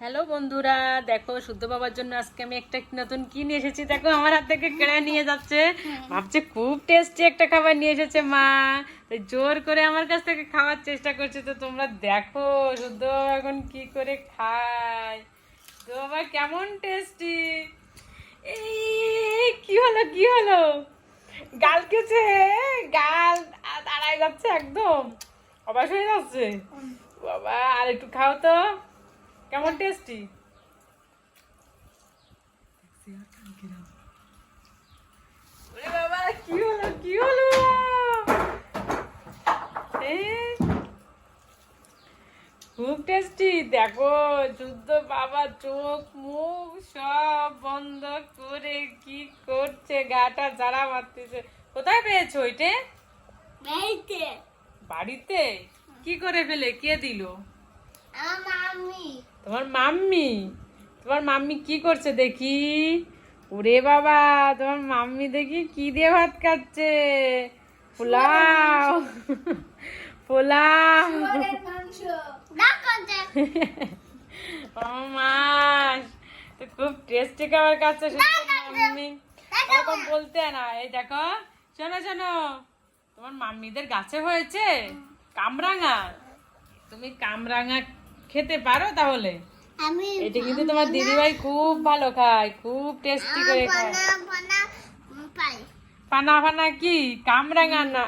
Hello বন্ধুরা দেখো শুদ্ধ বাবার জন্য আজকে আমি একটা নতুন কি নিয়ে এসেছি? দেখো আমার হাত থেকে কেড়ে নিয়ে যাচ্ছে। ভাবছে খুব টেস্টি একটা খাবার নিয়ে এসেছে মা। জোর করে আমার কাছ থেকে খাওয়ার চেষ্টা করছে। তো তোমরা দেখো শুদ্ধ বাবা এখন কি করে খায়। শুদ্ধ বাবা কেমন টেস্টি এই কি হলো কি হলো? গাল কেছে গাল দাঁড়ায় যাচ্ছে একদম। অবাস হয়ে যাচ্ছে। বাবা আর একটু খাও তো। কেমন টেস্টি ওরে বাবা কি হলো কি হলো? খুব টেস্টি দেখো যুদ্ধ বাবা চোখ মুখ সব বন্ধ করে কি করছে গাটা জারা মারতেছে। কোথায় পেয়েছ ওইটে? বাড়িতে। বাড়িতে? কি করে ফেলে? কে দিলো? তোমার মাম্মি? তোমার মাম্মি কি করছে দেখি? ওরে বাবা তোমার মাম্মি দেখি কি দিয়ে ভাত খাচ্ছে? পোলাও। পোলাও। মাংস। তো খুব টেস্টি খাবার খাচ্ছে মাম্মি। এরকম বলতে না এই দেখো শোনো শোনো। তোমার মাম্মিদের গাছে হয়েছে কামরাঙা। তুমি কামরাঙা খেতে পারো তাহলে? আমি এটা কিন্তু তোমার দিদিভাই খুব ভালো খায় খুব টেস্টি করে খায়। পানা পানা কি? কামরাঙা না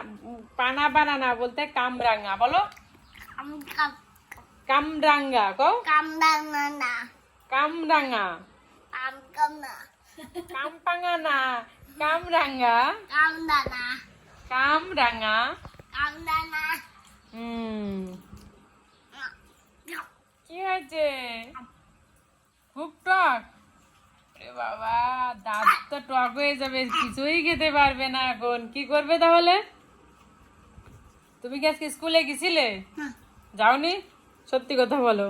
পানা বানানা বলতে কামরাঙা বলো। কামরাঙ্গা কো কাম দানা না কামরাঙা। কাম কাম না না কামরাঙ্গা কাম দানা কামরাঙা। হুম। কি হয়েছে? খুব টক। আরে বাবা দাঁত তো টক হয়ে যাবে কিছুই খেতে পারবে না এখন। কি করবে তাহলে? তুমি কি আজকে স্কুলে গেছিলে? যাওনি? সত্যি কথা বলো।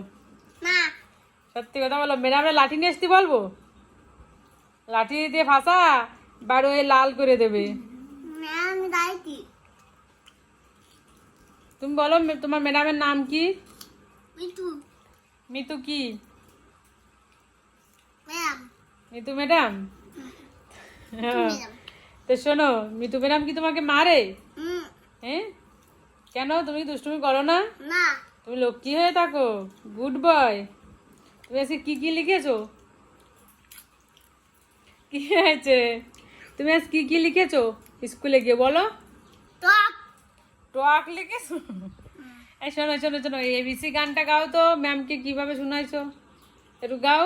সত্যি কথা বলো। ম্যাডামরা লাঠি নিয়ে আসতে বলব? লাঠি দিয়ে ফাঁসা বারো লাল করে দেবে। তুমি বলো তোমার ম্যাডামের নাম কি? মিঠু। মিতু কি? মিতু ম্যাডাম? তো শোনো মিতু ম্যাডাম কি তোমাকে মারে? হ্যাঁ? কেন? তুমি দুষ্টুমি করো না। তুমি লক্ষ্মী হয়ে থাকো। Good boy. তুমি আজকে কি কি লিখেছো? কি হয়েছে? তুমি আজ কি কি লিখেছো? স্কুলে গিয়ে বলো। টক। টক লিখেছো? এই শোনো শোনো শোনো এবিসি গানটা গাও তো ম্যামকে কীভাবে শোনাইছো? একটু গাও।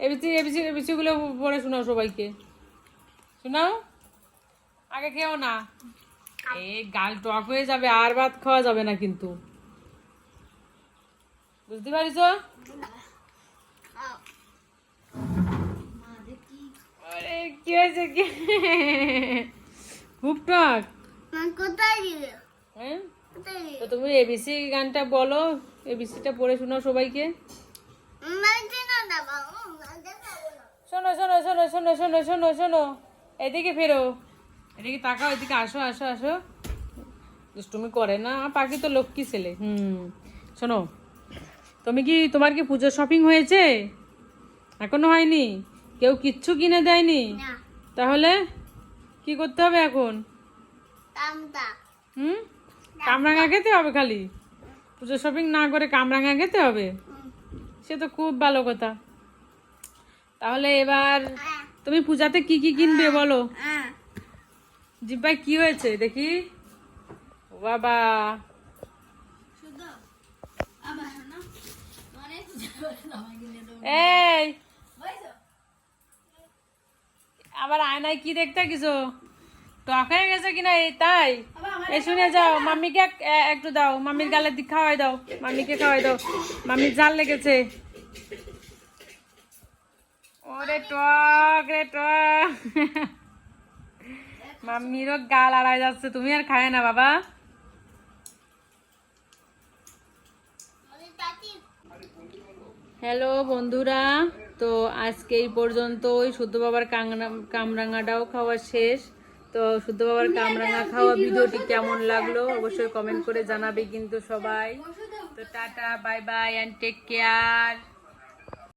এবিসি এবিসি এবিসি গুলো পড়ে শোনাও সবাইকে। শোনাও? আগে খেও না। এই গাল টক হয়ে যাবে আর ভাত খাওয়া যাবে না কিন্তু। বুঝতে পারিস কি হয়েছে? কি? খুব টক। কোথায় হ্যাঁ? তো তুমি এবিসি গানটা বলো এবিসিটা পড়ে শোনাও সবাইকে। শোনো শোনো শোনো শোনো শোনো শোনো শোনো। এদিকে ফেরো। এদিকে তাকাও এদিকে আসো আসো আসো। দুষ্টুমি করে না পাখি তো লক্ষ্মী ছেলে হুম। শোনো তুমি কি তোমার কি পুজো শপিং হয়েছে? এখনও হয়নি? কেউ কিচ্ছু কিনে দেয়নি? তাহলে কি করতে হবে এখন? হুম? কামরাঙা খেতে হবে খালি? পুজো শপিং না করে কামরাঙা খেতে হবে? সে তো খুব ভালো কথা। তাহলে এবার তুমি পূজাতে কি কি কিনবে বলো? জিব্বাই কি হয়েছে দেখি? বাবা। এই! আবার আয়নায় কি দেখতে কিছু টক হয়ে গেছে কিনা এই তাই? এই শুনে যাও মাম্মিকে একটু দাও মাম্মির গালের দিক খাওয়াই দাও মাম্মিকে খাওয়াই দাও মাম্মির জাল লেগেছে। ওরে টক রে টক। মাম্মিরও গাল আড়াই যাচ্ছে তুমি আর খায় না বাবা। হ্যালো বন্ধুরা তো আজকে এই পর্যন্তই। শুদ্ধ বাবার কাংরা- কামরাঙাটাও খাওয়া শেষ। তো শুদ্ধ বাবার কামরাঙা খাওয়া ভিডিওটি কেমন লাগল অবশ্যই কমেন্ট করে জানাবে কিন্তু সবাই। তো tata bye bye and take care